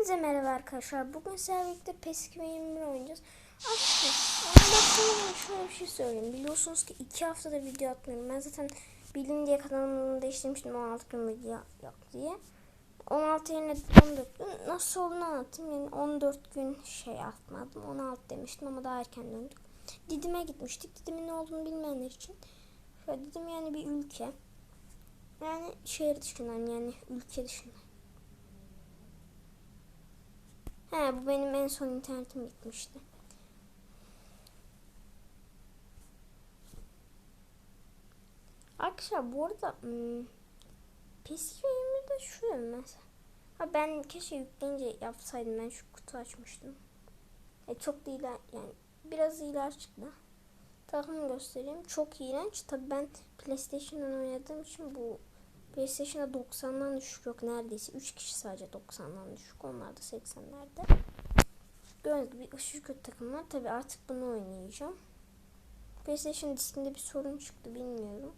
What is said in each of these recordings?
Hepinize merhaba arkadaşlar. Bugün sizlerle birlikte PES 2021 oynayacağız. Başlamadan şöyle bir şey söyleyeyim. Biliyorsunuz ki 2 haftada video atmıyorum. Ben zaten bilin diye kanalımı değiştirmiştim 16 gün video yok diye. 16 yerine 14 gün nasıl olduğunu anlatayım. Yani 14 gün şey atmadım. 16 demiştim ama daha erken döndük. Didim'e gitmiştik. Didim'in ne olduğunu bilmeyenler için. Şöyle Didim yani bir ülke. Yani şehir dışından yani ülke dışından. He bu benim en son internetim gitmişti. Arkadaşlar bu arada hmm, PES 20'de şu mesela. Ha ben keşke yükleyince yapsaydım ben şu kutu açmıştım. E, çok da iler, yani biraz iler çıktı. Takımı göstereyim. Çok iğrenç. Tabi ben PlayStation'dan oynadığım için bu PlayStation'da 90'dan düşük yok neredeyse. 3 kişi sadece 90'dan düşük. Onlar da 80'lerde. Gördüğünüz gibi aşırı kötü takımlar. Tabi artık bunu oynayacağım. PlayStation diskinde bir sorun çıktı bilmiyorum.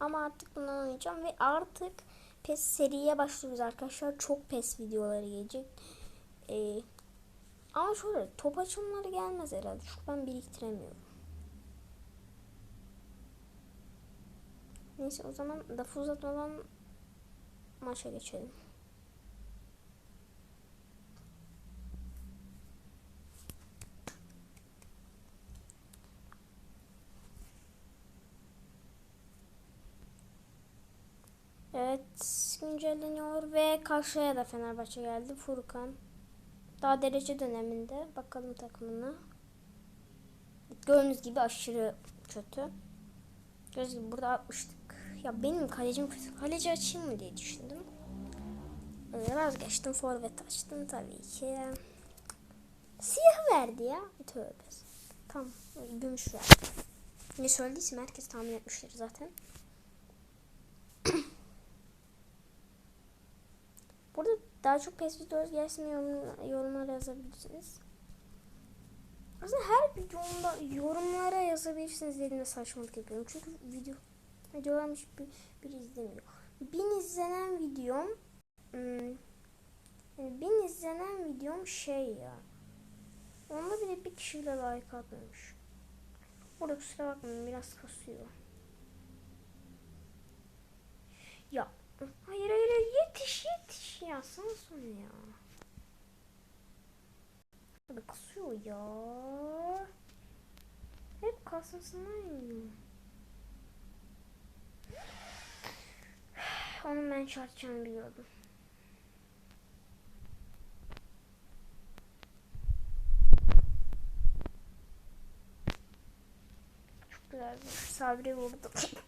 Ama artık bunu oynayacağım ve artık PES seriye başlıyoruz arkadaşlar. Çok PES videoları gelecek. Ee, ama şöyle top açımları gelmez herhalde. Çünkü ben biriktiremiyorum. Neyse o zaman lafı uzatmadan maça geçelim. Evet güncelleniyor ve karşıya da Fenerbahçe geldi. Furkan. Daha derece döneminde. Bakalım takımına. Gördüğünüz gibi aşırı kötü. Gördüğünüz gibi burada atmıştık. Ya benim kalecim kötü. Kaleci açayım mı diye düşündüm. Ee, vazgeçtim. Forvet açtım tabii ki. Siyah verdi ya. Tövbe. Tamam. Gümüş verdi. Ne söylediysem herkes tahmin etmiştir zaten. Burada daha çok PES videosu gelsin yorum, yorumlara yazabilirsiniz. Aslında her videomda yorumlara yazabilirsiniz dediğimde saçmalık yapıyorum. Çünkü video videolarım hiçbir bir izlemiyor. Bin izlenen videom hmm, bin izlenen videom şey ya. Onda bile bir kişiyle like atmamış. Burada kusura bakmayın biraz kasıyor. Ya hayır hayır yetiş yetiş ya sana son ya. Abi kasıyor ya. Hep kasmasından yiyor. Onu ben çarpacağını biliyordum. Çok güzel sabri vurdu.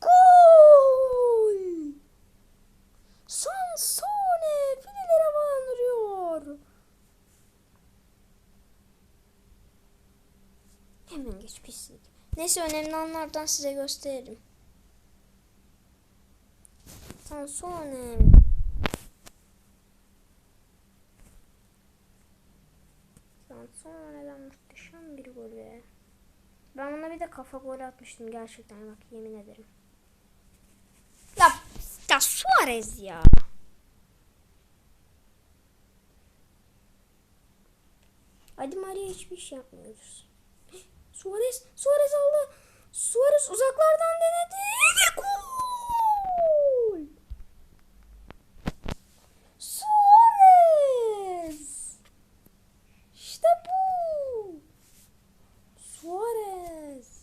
Gol! Sansone filelere bağlanıyor. Geç pislik. Neyse önemli anlardan size gösteririm. Sansone. Sansone'den muhteşem bir gol be. Ben buna bir de kafa golü atmıştım gerçekten bak yemin ederim. Ya, ya Suarez ya. Hadi Maria hiçbir şey yapmıyoruz. Suarez, Suarez aldı. Suarez uzaklardan denedi. Ve gol! Suarez! İşte bu. Suarez.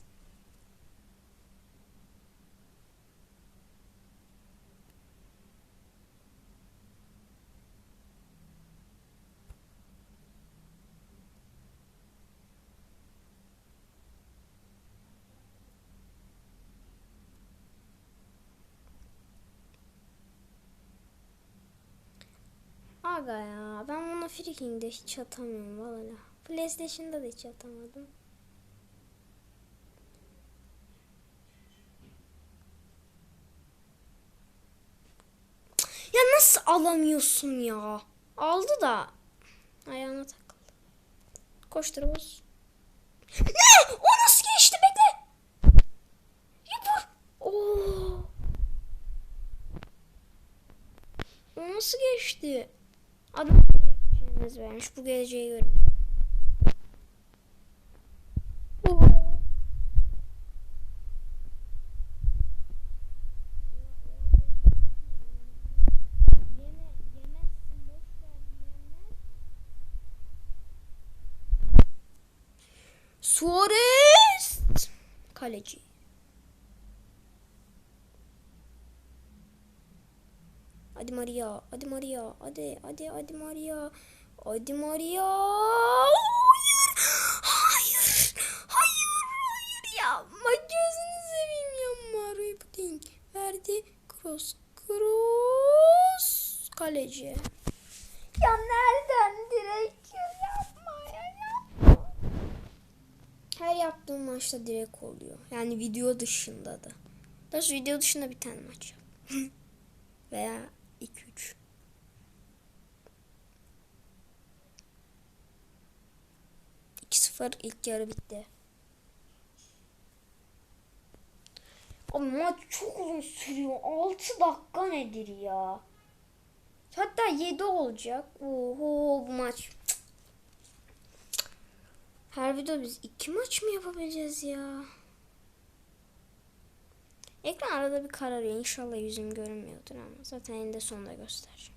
Aga ya ben bunu Freaking'de hiç atamıyorum valla. PlayStation'da da hiç atamadım. nasıl alamıyorsun ya? Aldı da ayağına takıldı. Koştur Oğuz. Ne? O nasıl geçti? Bekle. Yapar. Oo. O nasıl geçti? Adam geçeceğiniz vermiş. Bu geleceği diyenler. Suarez kaleci. Hadi Maria, hadi Maria, hadi, hadi, hadi Maria, hadi Maria. Hayır, hayır, hayır, hayır yapma gözünü seveyim yapma. Rippling verdi, cross, cross, kaleci. Ya nereden direkt yapma ya yapma. Her yaptığım maçta direkt oluyor. Yani video dışında da. Daha video dışında bir tane maç. Veya 2-3. İki sıfır ilk yarı bitti. Abi maç çok uzun sürüyor. 6 dakika nedir ya? Hatta 7 olacak. Oho bu maç. Her video biz iki maç mı yapabileceğiz ya? Ekran arada bir kararıyor. İnşallah yüzüm görünmüyordur ama zaten eninde sonunda göstereceğim.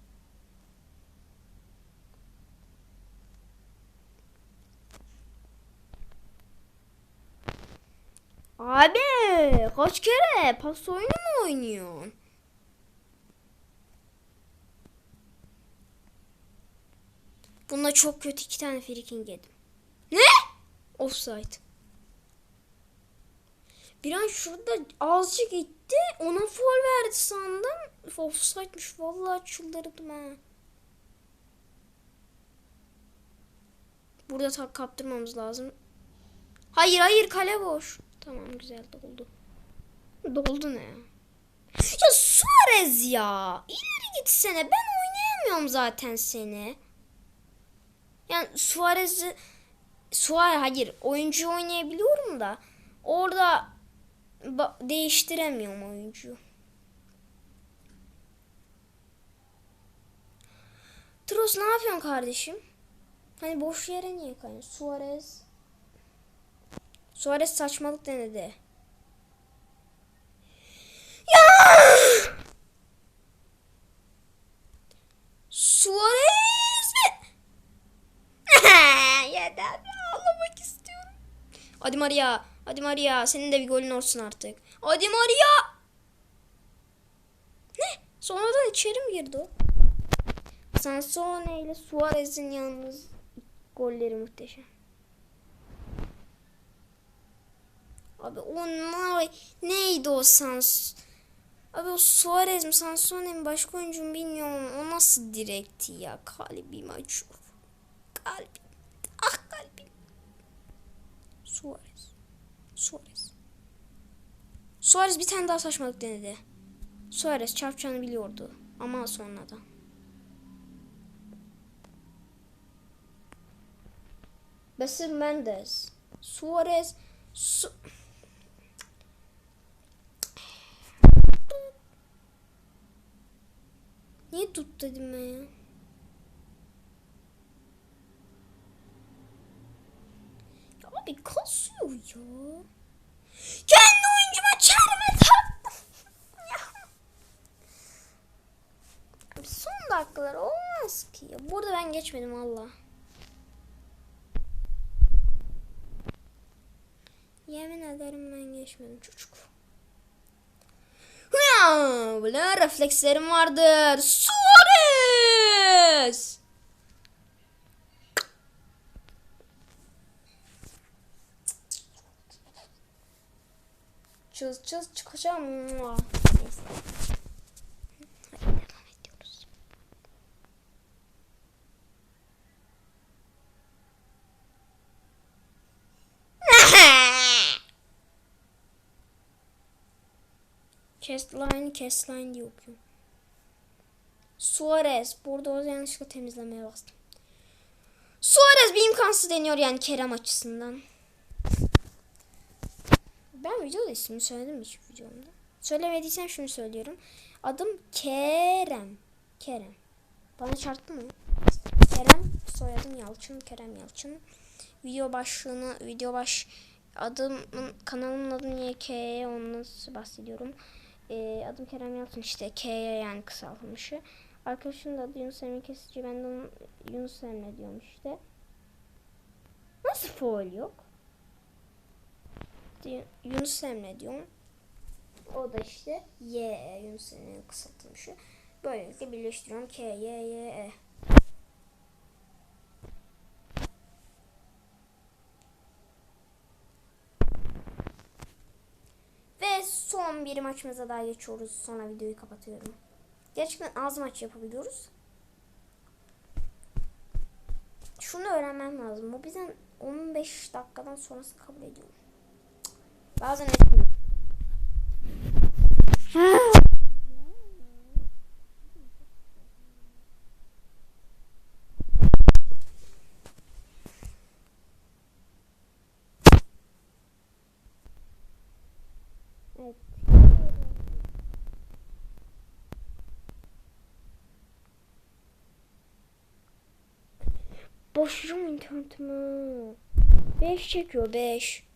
Abi kaç kere pas oyunu mu oynuyorsun? Bunda çok kötü iki tane freaking yedim. Ne? Offside. Bir an şurada azıcık gitti. Ona foul verdi sandım. Offside'miş. Vallahi çıldırdım ha. Burada tak kaptırmamız lazım. Hayır hayır kale boş. Tamam güzel doldu. Doldu ne ya? Ya Suarez ya. İleri gitsene. Ben oynayamıyorum zaten seni. Yani Suarez'i Suarez hayır oyuncu oynayabiliyorum da orada değiştiremiyorum oyuncuyu. Tros ne yapıyorsun kardeşim? Hani boş yere niye kayıyorsun? Suarez Suarez saçmalık denedi. Ya! Suarez ve Yeter ağlamak istiyorum. Hadi Maria. Hadi Maria. Senin de bir golün olsun artık. Hadi Maria. Ne? Sonradan içeri mi girdi o? Sansone ile Suarez'in yalnız golleri muhteşem. Abi onlar neydi o Sans? Abi o Suarez mi Sansone mi başka oyuncu mu bilmiyorum. O nasıl direkti ya? Kalbim acıyor. Kalbim. Ah kalbim. Suarez. Suarez. Suarez bir tane daha saçmalık denedi. Suarez çarpacağını biliyordu. Ama sonradan. Besir Mendes. Suarez. Su Niye tut dedim ben? Ya abi ya. Kendi oyuncuma çelme taktım. Son dakikalar olmaz ki. Burada ben geçmedim valla. Yemin ederim ben geçmedim çocuk. Böyle reflekslerim vardır. Suarez! Çız çız çıkacağım. Neyse. Castline, Castline diye okuyorum. Suarez. Burada orada yanlışlıkla temizlemeye bastım. Suarez bir imkansız deniyor yani Kerem açısından. Ben videoda ismini söyledim mi hiç videomda? Söylemediysem şunu söylüyorum. Adım Kerem. Kerem. Bana çarptı mı? Kerem. Soyadım Yalçın. Kerem Yalçın. Video başlığını, video baş adımın kanalımın adı niye K nasıl bahsediyorum. Ee, adım Kerem Yalçın işte K'ye yani kısaltılmışı. Arkadaşımın da adı Yunus Emre Kesici. Ben de onun Yunus Emre diyorum işte. Nasıl foil yok? Di- Yunus Emre diyorum. O da işte Y Yunus Emre'nin kısaltılmışı. Böylelikle birleştiriyorum. K, Y, Y, E. Ve son bir maçımıza daha geçiyoruz. Sonra videoyu kapatıyorum. Gerçekten az maç yapabiliyoruz. Şunu öğrenmem lazım. Bu bizden 15 dakikadan sonrasını kabul ediyorum. Bazen etmiyor. Evet. Boşurum internetimi. 5 çekiyor 5.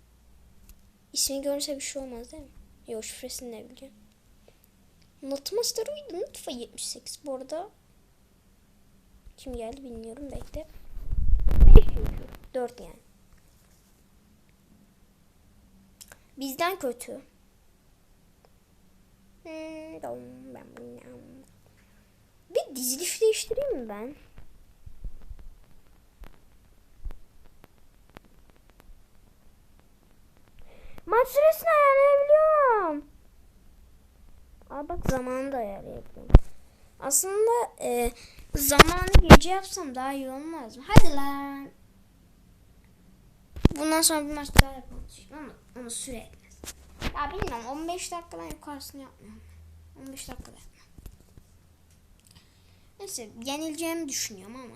İsmi görünse bir şey olmaz değil mi? Yok şifresini de biliyorum. Notmaster uydu Nutfa 78. Bu arada kim geldi bilmiyorum bekle. 5 çekiyor. 4 yani. Bizden kötü. Hmm. Bir diziliş değiştireyim mi ben? Maç süresini ayarlayabiliyorum. Aa bak zamanı da ayarlayabiliyorum. Aslında e, zamanı gece yapsam daha iyi olmaz mı? Hadi lan. Bundan sonra bir maç daha yapalım. Ama onu süre etmez. Ya bilmiyorum 15 dakikadan yukarısını yapmıyorum. 15 dakikada yapmam. Neyse yenileceğimi düşünüyorum ama.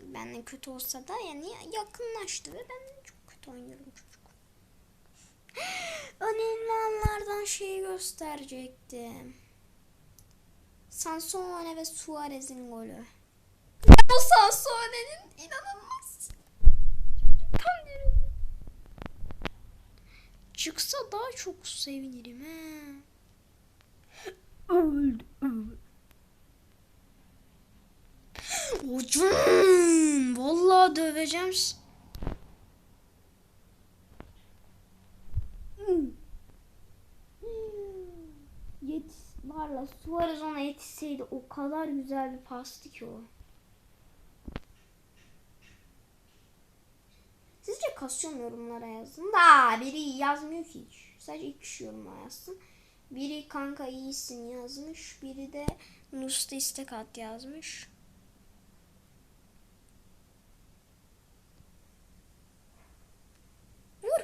Benden kötü olsa da yani yakınlaştı ve ben çok kötü oynuyorum çocuk. Önemli anlardan şeyi gösterecektim. Sansone ve Suarez'in golü. O Sansone'nin inanılmaz. Çıksa daha çok sevinirim he. Öldü. Hocam, vallahi döveceğim. S- Yet varla Suarez ona yetişseydi o kadar güzel bir pastı ki o. Sizce kasıyor mu yorumlara yazın? Da biri yazmıyor ki hiç. Sadece iki kişi yorumlara yazsın. Biri kanka iyisin yazmış. Biri de Nus'ta istek at yazmış. Vur.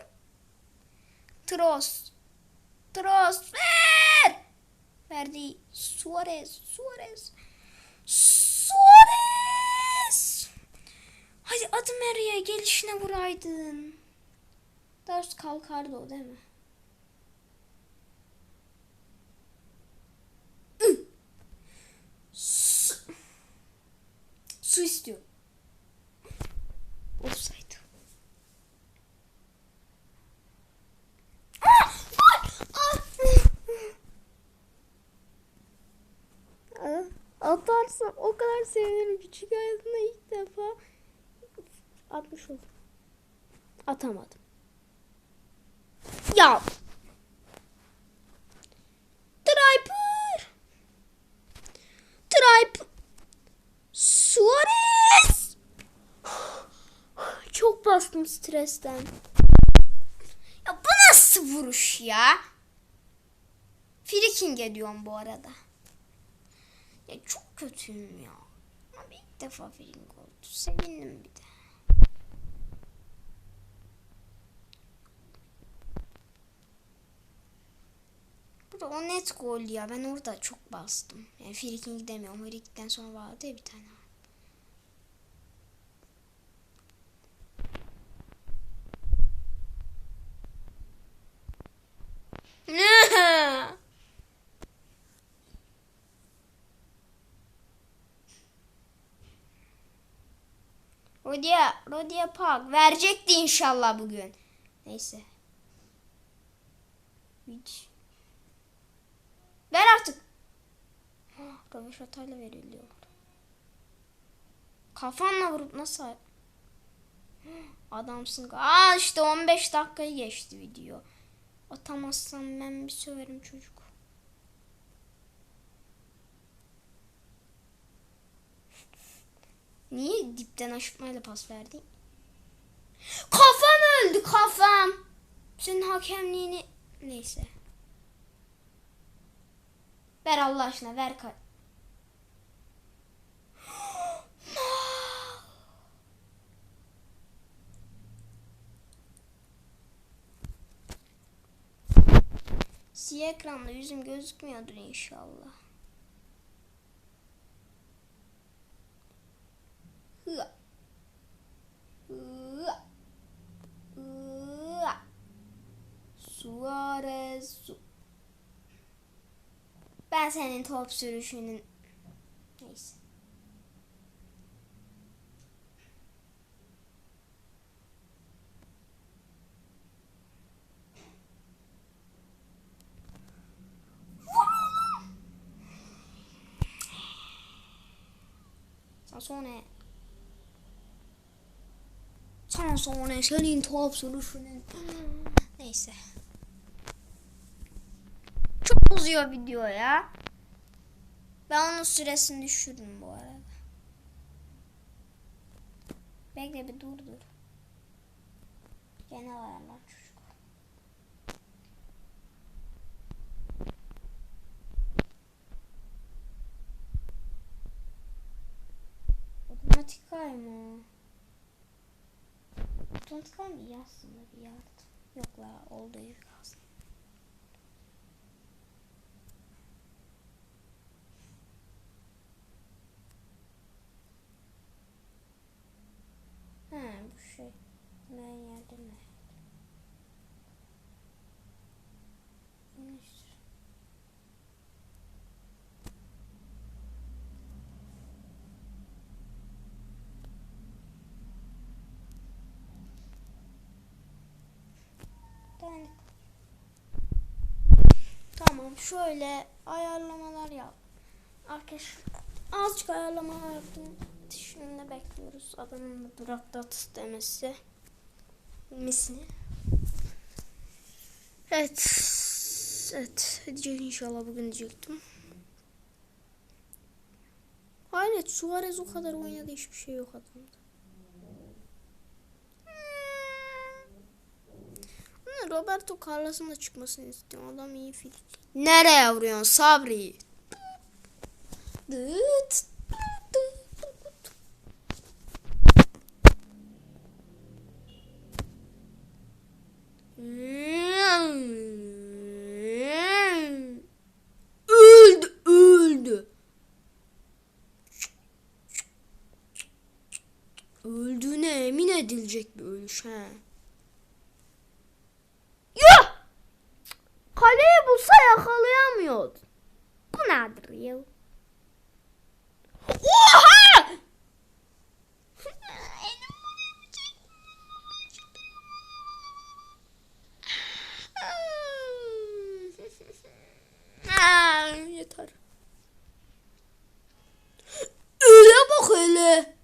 Tros. Tros. Ver. Verdi. Suarez. Suarez. Suarez. Hadi adım nereye gelişine vuraydın. Ders kalkardı o değil mi? Su, Su istiyor. Offside. Ah! Vur! Ah! Ah, Atarsam o kadar sevinirim ki çünkü hayatımda ilk defa atmış oldum. Atamadım. Ya. Triper. Triper. Suarez. Çok bastım stresten. Ya bu nasıl vuruş ya? Freaking ediyorum bu arada. Ya çok kötüyüm ya. Ama ilk defa freaking oldu. Sevindim bir de. Bu Orada o net gol ya. Ben orada çok bastım. Yani Frik'in gidemiyorum. Frik'ten sonra vardı ya bir tane. Ne? Rodia, Rodia Park verecekti inşallah bugün. Neyse. Hiç. Ver artık. Röveş hatayla veriliyor. Kafanla vurup nasıl? Adamsın. Aa işte 15 dakikayı geçti video. Atamazsam ben bir söverim çocuk. Niye dipten aşıtmayla pas verdin? Kafam öldü kafam. Senin hakemliğini neyse. Ver Allah aşkına ver kar. Siyah ekranda yüzüm gözükmüyordur inşallah. Hıa. Hıa. Hıa. Suarez. Su- Senin top sürüşünün... Neyse. Sansone. Sansone senin top sürüşünün... Neyse. Uzuyor video ya. Ben onun süresini düşürdüm bu arada. Bekle bir dur dur. Gene ayarlar çocuk. Otomatik kayma. Otomatik kayma iyi aslında bir yardım. Yok la olduğu gibi kalsın. He bu şey. Ben? Neyse. Yani Tamam şöyle ayarlamalar yap. Arkadaşlar azıcık ayarlamalar yaptım. Şimdi bekliyoruz adamın da durakta demesi. Misini. Evet. Evet. Diyecek inşallah bugün diyecektim. Hayret Suarez o kadar oynadı hiçbir şey yok adamda. Roberto Carlos'un da çıkmasını istiyorum. Adam iyi fizik. Nereye vuruyorsun Sabri? Dıt. Öldü, öldü. Öldüğüne emin edilecek bir ölüş ha. Yuh! Kaleyi bulsa yakalayamıyordu. Bu nedir ya? Oha! Aa, yeter. Öyle bak hele.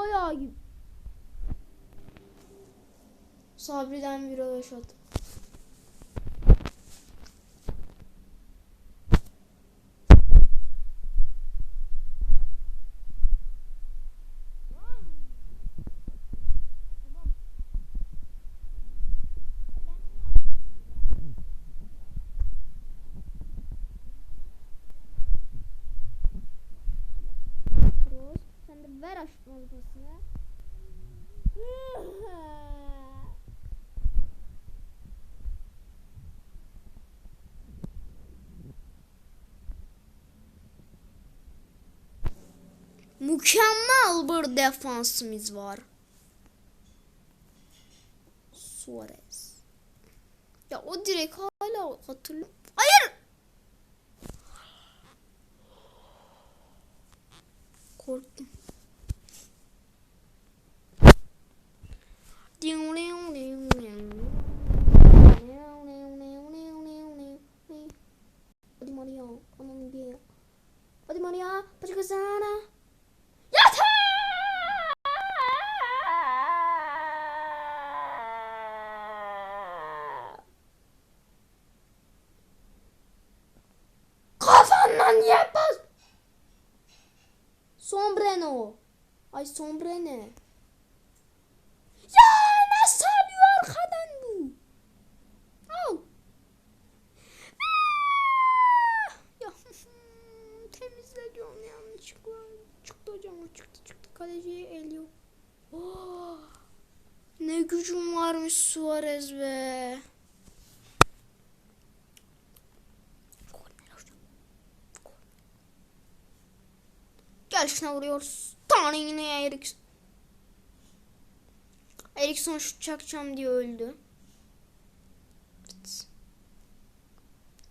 Fil ayağı gibi. Sabri'den bir röveş Mükemmel bir defansımız var. Suarez. Ya o direkt hala hatırlı. Hayır! Korktum. Oi, Maria, pode gozar, Yata! Cova na niepa! Sombreno! Ai, sombreno! Gel şuna vuruyoruz. Tane yine Erikson. Erikson şut çakacağım diye öldü.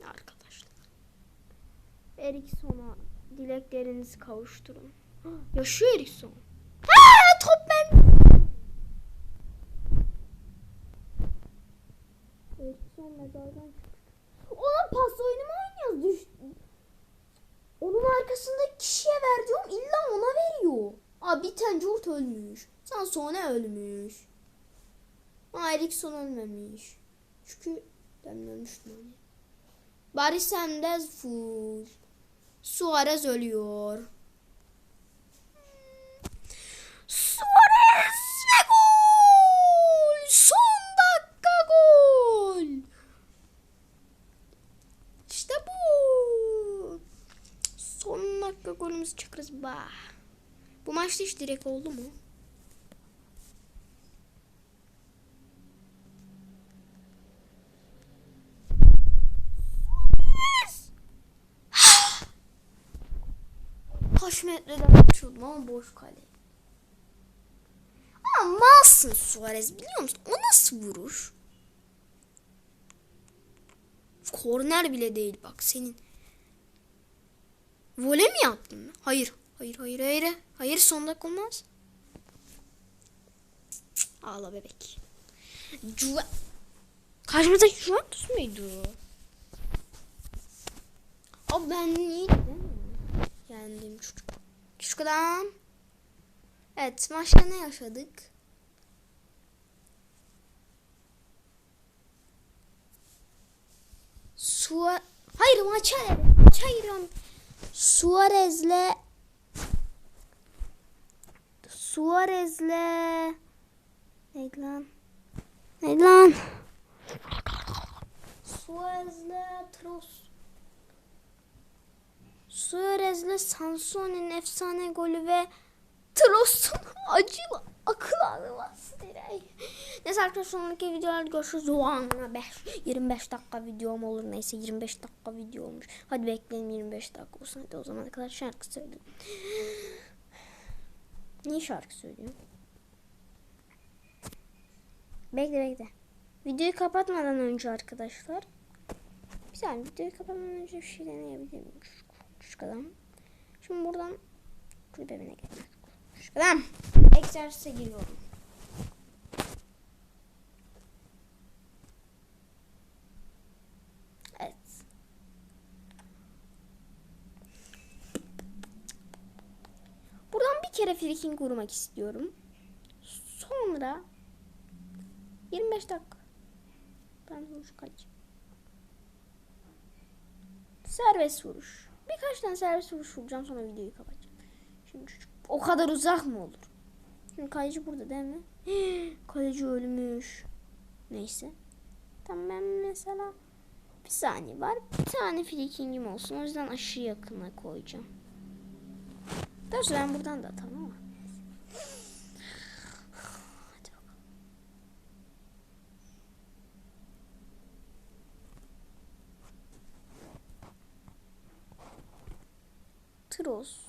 Arkadaşlar. Erikson'a dileklerinizi kavuşturun. Yaşıyor Erikson. Ha, top ben. Erikson mezardan çıktı. Ona pas oyunu mu oynuyoruz? Düş... Onun arkasındaki kişiye ver diyorum illa ona veriyor. Aa bir tane Curt ölmüş. Sen sonra ölmüş. Aa Erikson ölmemiş. Çünkü ben ölmüştüm hani. Bari sen de full. Suarez ölüyor. Suarez ve gol! Son dakika gol! İşte bu. Son golümüzü çıkarız. Bah. Bu maçta hiç direkt oldu mu? Kaç metreden atıyordum ama boş kale. Ama malsın Suarez biliyor musun? O nasıl vuruş? Korner bile değil bak senin. Vole mi yaptın? Hayır. Hayır hayır hayır. Hayır son dakika olmaz. Ağla bebek. Juve... Karşımızdaki Juventus muydu? Abi ben mi? Yendim çocuk. Çocuk adam. Evet maçta ne yaşadık? Suar... Hayır maça Maça giriyorum. Suarez'le Suarez'le Neydi lan? Neydi lan? Suarez'le Tros Suarez'le Sansoni'nin efsane golü ve Tros'un acılı akıl ağrıması direği. Neyse arkadaşlar sonraki videolarda görüşürüz. O anla 5, 25 dakika videom olur. Neyse 25 dakika video olmuş. Hadi bekleyin 25 dakika olsun. Hadi o zamana kadar şarkı söyleyeyim. Niye şarkı söylüyorum? Bekle bekle. Videoyu kapatmadan önce arkadaşlar. Bir saniye videoyu kapatmadan önce bir şey deneyebilir miyim? Şu kadar. Şimdi buradan kulüp evine kadar. Egzersize giriyorum. Evet. Buradan bir kere freaking vurmak istiyorum. Sonra 25 dakika. Ben vuruş kaç? Serbest vuruş. Birkaç tane serbest vuruş vuracağım sonra videoyu kapatacağım. Şimdi çocuk o kadar uzak mı olur? Şimdi kaleci burada değil mi? kaleci ölmüş. Neyse. Tamam ben mesela bir saniye var. Bir tane freaking'im olsun. O yüzden aşırı yakına koyacağım. Doğrusu ben buradan da atarım ama. Hadi.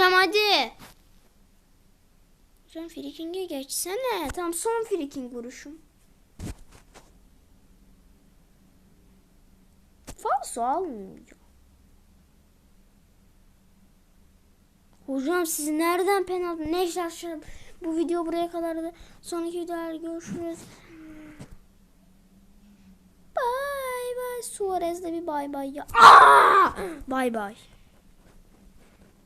Hocam hadi. Hocam friking'e geçsene. Tamam son friking vuruşum. Falso almayacağım. Hocam siz nereden penaltı? Neyse arkadaşlar bu video buraya kadardı. Sonraki videolarda görüşürüz. Bye bye. Suarez'de bir bay bay ya. Aa! Bay bay.